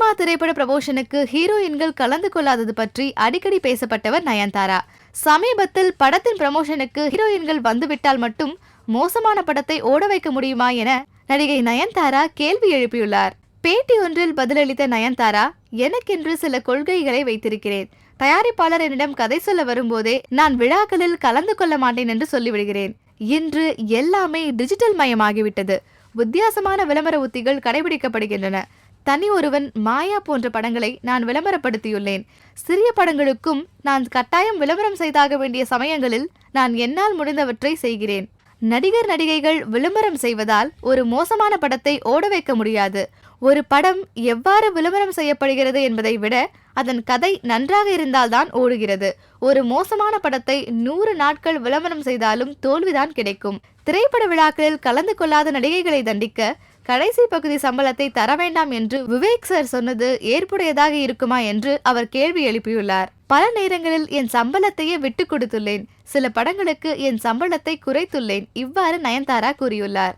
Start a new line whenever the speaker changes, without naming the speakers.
Cinema திரைப்பட ப்ரமோஷனுக்கு ஹீரோயின்கள் கலந்து கொள்ளாதது பற்றி அடிக்கடி பேசப்பட்டவர் நயன்தாரா. சமீபத்தில் படத்தின் ப்ரமோஷனுக்கு ஹீரோயின்கள் வந்துவிட்டால் மட்டும் மோசமான படத்தை ஓட வைக்க முடியுமா என நடிகை நயன்தாரா கேள்வி எழுப்பியுள்ளார். பேட்டி ஒன்றில் பதிலளித்த நயன்தாரா எனக்கென்று சில கொள்கைகளை வைத்திருக்கிறேன். தயாரிப்பாளர் என்னிடம் கதை சொல்ல வரும்போதே நான் விழாக்களில் கலந்து கொள்ள மாட்டேன் என்று சொல்லிவிடுகிறேன். இன்று எல்லாமே டிஜிட்டல் மயமாகிவிட்டது. வித்தியாசமான விளம்பர உத்திகள் கடைபிடிக்கப்படுகின்றன. தனி ஒருவன் மாயா போன்ற படங்களை நான் விளம்பரப்படுத்தியுள்ளேன். சிறிய படங்களுக்கும் நான் கட்டாயம் விளம்பரம் செய்தாக வேண்டிய சமயங்களில் நான் என்னால் முடிந்தவற்றை செய்கிறேன். நடிகர் நடிகைகள் விளம்பரம் செய்வதால் ஒரு மோசமான படத்தை ஓட வைக்க முடியாது. ஒரு படம் எவ்வாறு விளம்பரம் செய்யப்படுகிறது என்பதை விட அதன் கதை நன்றாக இருந்தால்தான் ஓடுகிறது. ஒரு மோசமான படத்தை நூறு நாட்கள் விளம்பரம் செய்தாலும் தோல்விதான் கிடைக்கும். திரைப்பட விழாக்களில் கலந்து கொள்ளாத நடிகைகளை தண்டிக்க கடைசி பகுதி சம்பளத்தை தர வேண்டாம் என்று விவேக் சார் சொன்னது ஏற்புடையதாக இருக்குமா என்று அவர் கேள்வி எழுப்பியுள்ளார். பல நேரங்களில் என் சம்பளத்தையே விட்டு கொடுத்துள்ளேன். சில படங்களுக்கு என் சம்பளத்தை குறைத்துள்ளேன். இவ்வாறு நயன்தாரா கூறியுள்ளார்.